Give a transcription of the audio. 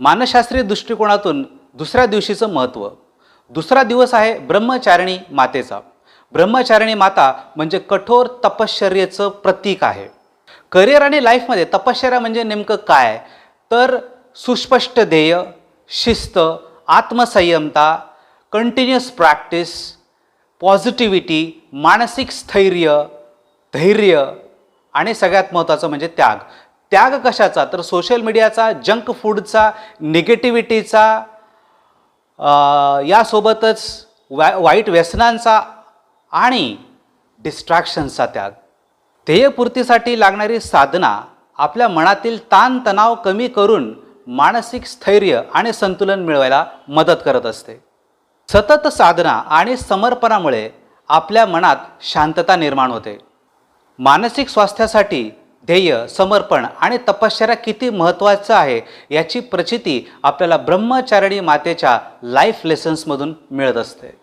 मानसशास्त्रीय दृष्टिकोनातून दुसऱ्या दिवशीचं महत्त्व. दुसरा दिवस आहे ब्रह्मचारिणी मातेचा. ब्रह्मचारिणी माता म्हणजे कठोर तपश्चर्येचं प्रतीक आहे. करिअर आणि लाईफमध्ये तपश्चर्या म्हणजे नेमकं काय? तर सुस्पष्ट ध्येय शिस्त आत्मसंयमता कंटिन्युअस प्रॅक्टिस पॉझिटिव्हिटी मानसिक स्थैर्य धैर्य आणि सगळ्यात महत्त्वाचं म्हणजे त्याग. त्याग कशाचा? तर सोशल मीडियाचा जंक फूडचा निगेटिव्हिटीचा यासोबतच वा वाईट व्यसनांचा आणि डिस्ट्रॅक्शन्सचा त्याग. ध्येयपूर्तीसाठी लागणारी साधना आपल्या मनातील ताणतणाव कमी करून मानसिक स्थैर्य आणि संतुलन मिळवायला मदत करत असते. सतत साधना आणि समर्पणामुळे आपल्या मनात शांतता निर्माण होते. मानसिक स्वास्थ्यासाठी ध्येय समर्पण आणि तपश्चर्या किती महत्त्वाचं आहे याची प्रचिती आपल्याला ब्रह्मचारिणी मातेच्या लाईफ लेसन्समधून मिळत असते.